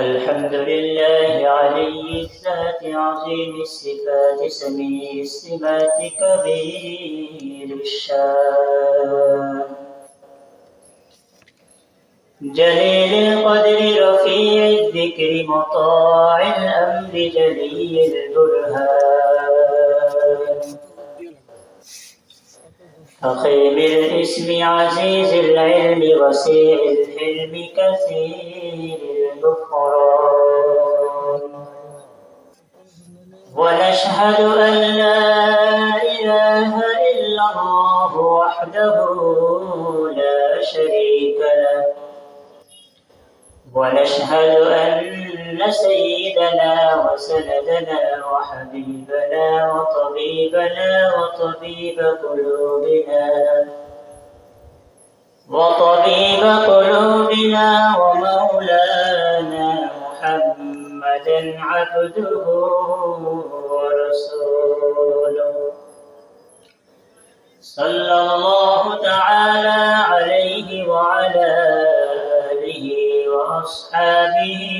الحمد لله علي الذات عظيم الصفات سميع السمات كبير الشان. جليل القدر رفيع الذكر مطاع الأمر جليل البرهان. فخيم الاسم عزيز العلم وسيع الحلم كثير الغفران. ونشهد أن لا إله إلا الله وحده لا شريك له. ونشهد أن سيدنا وسندنا وحبيبنا وطبيبنا وطبيب قلوبنا وطبيب قلوبنا ومولانا محمدا عبده ورسوله صلى الله تعالى عليه وعلى وأصحابه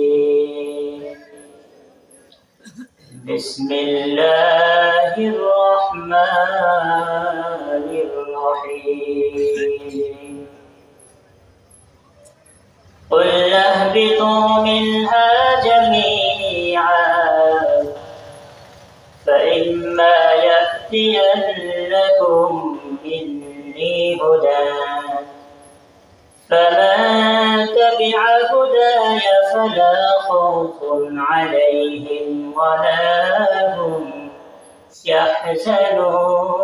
بسم الله الرحمن الرحيم. قل أهبطوا منها جميعا فإما يأتينكم مني هدى فمن تبع هداي فلا خوف عليهم ولا هم يحزنون.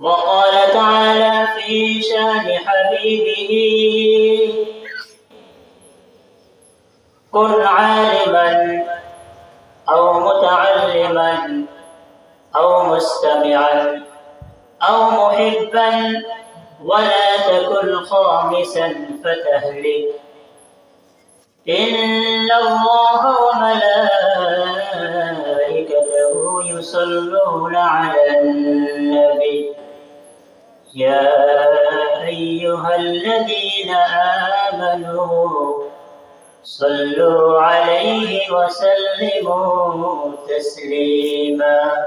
وقال تعالى في شان حبيبه كن عالما أو متعلما أو مستمعا أو محبا ولا تكن خامسا فتهلك. إن الله وملائكته يصلون على النبي. يا أيها الذين آمنوا صلوا عليه وسلموا تسليما.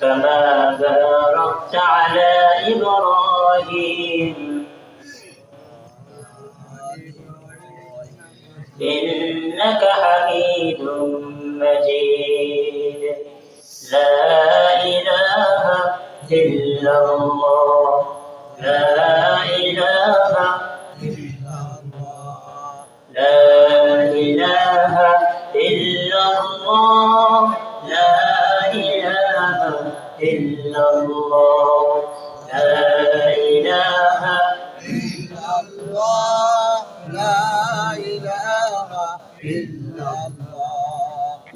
كما باركت على إبراهيم؟ إنك حميد مجيد. لا إله إلا الله. لا إله